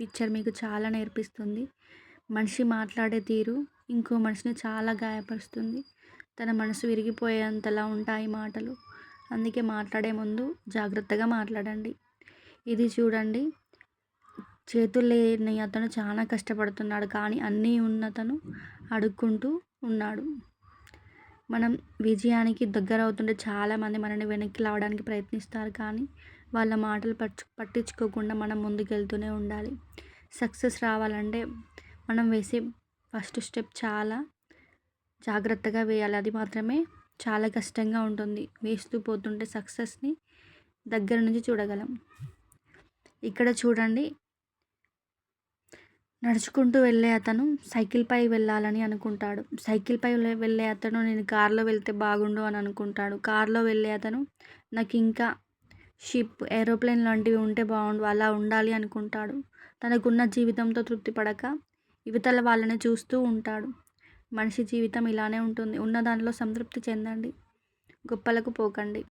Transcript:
Picture మీకు చాలా నేర్పిస్తుంది. మనిషి మాట్లాడే తీరు ఇంకో మనిషిని చాలా గాయపరుస్తుంది. తన మనసు విరిగిపోయేంతలా ఉంటాయి మాటలు. అందుకే మాట్లాడే ముందు జాగ్రత్తగా మాట్లాడండి. ఇది చూడండి. చేతులు లేని అతను చాలా కష్టపడుతున్నాడు కానీ అన్నీ ఉన్నతను అడుక్కుంటూ ఉన్నాడు. మనం విజయానికి దగ్గర అవుతుంటే చాలామంది మనల్ని వెనక్కి లావడానికి ప్రయత్నిస్తారు కానీ వాళ్ళ మాటలు పట్టు పట్టించుకోకుండా మనం ముందుకెళ్తూనే ఉండాలి. సక్సెస్ రావాలంటే మనం వేసే ఫస్ట్ స్టెప్ చాలా జాగ్రత్తగా వేయాలి. అది మాత్రమే చాలా కష్టంగా ఉంటుంది. వేస్తూ పోతుంటే సక్సెస్ని దగ్గర నుంచి చూడగలం. ఇక్కడ చూడండి నడుచుకుంటూ వెళ్ళే అతను సైకిల్పై వెళ్ళాలని అనుకుంటాడు. సైకిల్పై వెళ్ళే అతను నేను కారులో వెళ్తే బాగుండు అని అనుకుంటాడు. కారులో వెళ్ళే అతను నాకు ఇంకా షిప్ ఏరోప్లేన్ లాంటివి ఉంటే బాగుండు అలా ఉండాలి అనుకుంటాడు. తనకున్న జీవితంతో తృప్తి పడక ఇవతల వాళ్ళని చూస్తూ ఉంటాడు. మనిషి జీవితం ఇలానే ఉంటుంది. ఉన్న దానిలో సంతృప్తి చెందండి. గొప్పలకు పోకండి.